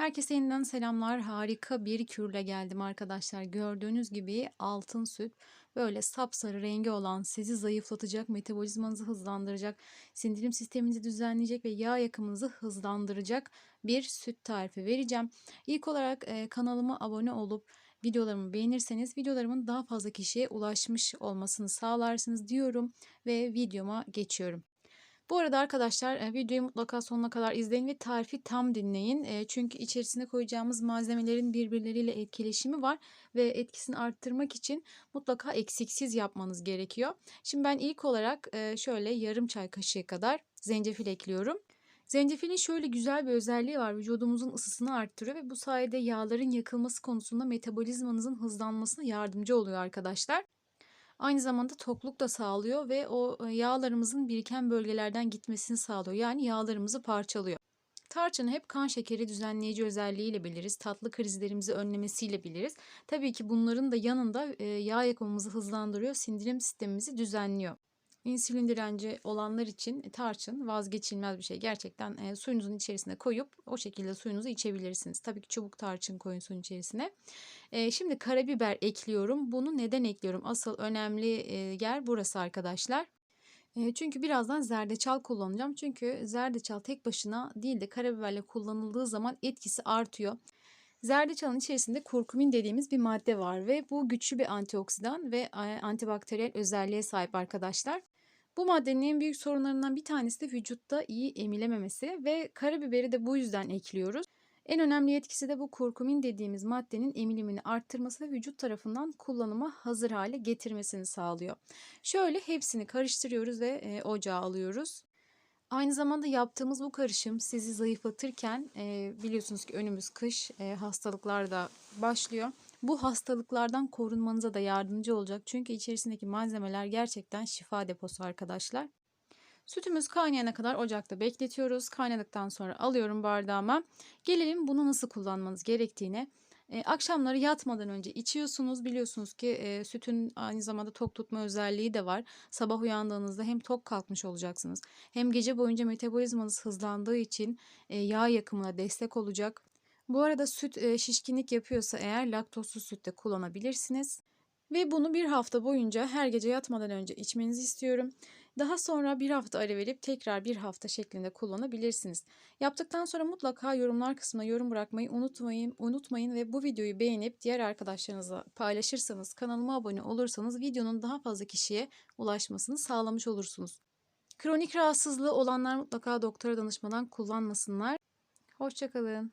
Herkese yeniden selamlar. Harika bir kürle geldim arkadaşlar. Gördüğünüz gibi altın süt böyle sapsarı rengi olan sizi zayıflatacak, metabolizmanızı hızlandıracak, sindirim sisteminizi düzenleyecek ve yağ yakımınızı hızlandıracak bir süt tarifi vereceğim. İlk olarak e, kanalıma abone olup videolarımı beğenirseniz videolarımın daha fazla kişiye ulaşmış olmasını sağlarsınız diyorum ve videoma geçiyorum. Bu arada arkadaşlar e, videoyu mutlaka sonuna kadar izleyin ve tarifi tam dinleyin. E, Çünkü içerisine koyacağımız malzemelerin birbirleriyle etkileşimi var ve etkisini arttırmak için mutlaka eksiksiz yapmanız gerekiyor. Şimdi ben ilk olarak e, şöyle yarım çay kaşığı kadar zencefil ekliyorum. Zencefilin şöyle güzel bir özelliği var. Vücudumuzun ısısını arttırıyor ve bu sayede yağların yakılması konusunda metabolizmanızın hızlanmasına yardımcı oluyor arkadaşlar. Aynı zamanda tokluk da sağlıyor ve o e, yağlarımızın biriken bölgelerden gitmesini sağlıyor. Yani yağlarımızı parçalıyor. Tarçını hep kan şekeri düzenleyici özelliğiyle biliriz. Tatlı krizlerimizi önlemesiyle biliriz. Tabii ki bunların da yanında e, yağ yakımımızı hızlandırıyor, sindirim sistemimizi düzenliyor. İnsülin direnci olanlar için tarçın vazgeçilmez bir şey. Gerçekten e, suyunuzun içerisine koyup o şekilde suyunuzu içebilirsiniz. Tabii ki çubuk tarçın koyun suyun içerisine. E, şimdi karabiber ekliyorum. Bunu neden ekliyorum? Asıl önemli e, yer burası arkadaşlar. E, çünkü birazdan zerdeçal kullanacağım. Çünkü zerdeçal tek başına değil de karabiberle kullanıldığı zaman etkisi artıyor. Zerdeçalın içerisinde kurkumin dediğimiz bir madde var ve bu güçlü bir antioksidan ve antibakteriyel özelliğe sahip arkadaşlar. Bu maddenin en büyük sorunlarından bir tanesi de vücutta iyi emilememesi ve karabiberi de bu yüzden ekliyoruz. En önemli etkisi de bu kurkumin dediğimiz maddenin emilimini arttırması ve vücut tarafından kullanıma hazır hale getirmesini sağlıyor. Şöyle hepsini karıştırıyoruz ve e, ocağa alıyoruz. Aynı zamanda yaptığımız bu karışım sizi zayıflatırken e, biliyorsunuz ki önümüz kış e, hastalıklar da başlıyor. Bu hastalıklardan korunmanıza da yardımcı olacak. Çünkü içerisindeki malzemeler gerçekten şifa deposu arkadaşlar. Sütümüz kaynayana kadar ocakta bekletiyoruz. Kaynadıktan sonra alıyorum bardağıma. Gelelim bunu nasıl kullanmanız gerektiğine. E, akşamları yatmadan önce içiyorsunuz. Biliyorsunuz ki e, sütün aynı zamanda tok tutma özelliği de var. Sabah uyandığınızda hem tok kalkmış olacaksınız hem gece boyunca metabolizmanız hızlandığı için e, yağ yakımına destek olacak. Bu arada süt e, şişkinlik yapıyorsa eğer laktozsuz süt de kullanabilirsiniz. Ve bunu bir hafta boyunca her gece yatmadan önce içmenizi istiyorum. Daha sonra bir hafta ara verip tekrar bir hafta şeklinde kullanabilirsiniz. Yaptıktan sonra mutlaka yorumlar kısmına yorum bırakmayı unutmayın. Unutmayın ve bu videoyu beğenip diğer arkadaşlarınızla paylaşırsanız, kanalıma abone olursanız videonun daha fazla kişiye ulaşmasını sağlamış olursunuz. Kronik rahatsızlığı olanlar mutlaka doktora danışmadan kullanmasınlar. Hoşçakalın.